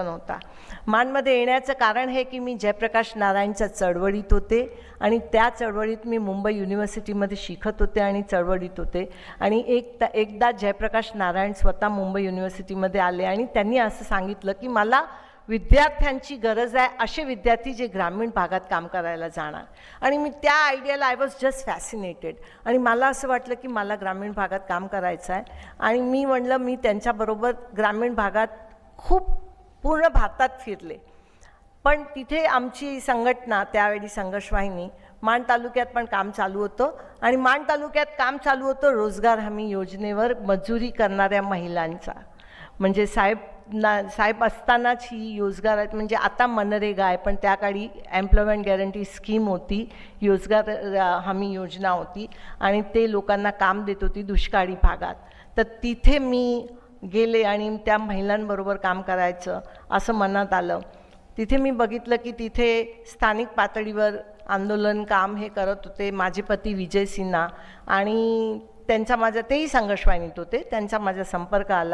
नव्हता मानमध्ये येण्याचं कारण हे की मी जयप्रकाश नारायणच्या चळवळीत होते आणि त्या चळवळीत मी मुंबई युनिव्हर्सिटीमध्ये शिकत होते आणि चळवळीत होते. आणि एक एकदा जयप्रकाश नारायण स्वतः मुंबई युनिव्हर्सिटीमध्ये आले आणि त्यांनी असं सांगितलं की मला विद्यार्थ्यांची गरज आहे असे विद्यार्थी जे ग्रामीण भागात काम करायला जाणार. आणि मी त्या आयडियाला आय वॉज जस्ट फॅसिनेटेड आणि मला असं वाटलं की मला ग्रामीण भागात काम करायचं आहे. आणि मी म्हणलं मी त्यांच्याबरोबर ग्रामीण भागात खूप पूर्ण भारतात फिरले. पण तिथे आमची संघटना त्यावेळी संघर्षवाहिनी माण तालुक्यात पण काम चालू होतं आणि माण तालुक्यात काम चालू होतं रोजगार हमी योजनेवर मजुरी करणाऱ्या महिलांचा. म्हणजे साहेब ना साहेब असतानाच ही रोजगार म्हणजे आता मनरेगा आहे पण त्या काळी एम्प्लॉयमेंट गॅरंटी स्कीम होती रोजगार हमी योजना होती आणि ते लोकांना काम देत होती दुष्काळी भागात. तर तिथे मी गेले आणि त्या महिलांबरोबर काम करायचं असं मनात आलं. तिथे मी बघितलं की तिथे स्थानिक पातळीवर आंदोलन काम हे करत होते माझे पती विजय सिन्हा आणि त्यांचा माझा तेही संघर्ष होते त्यांचा माझा संपर्क आला.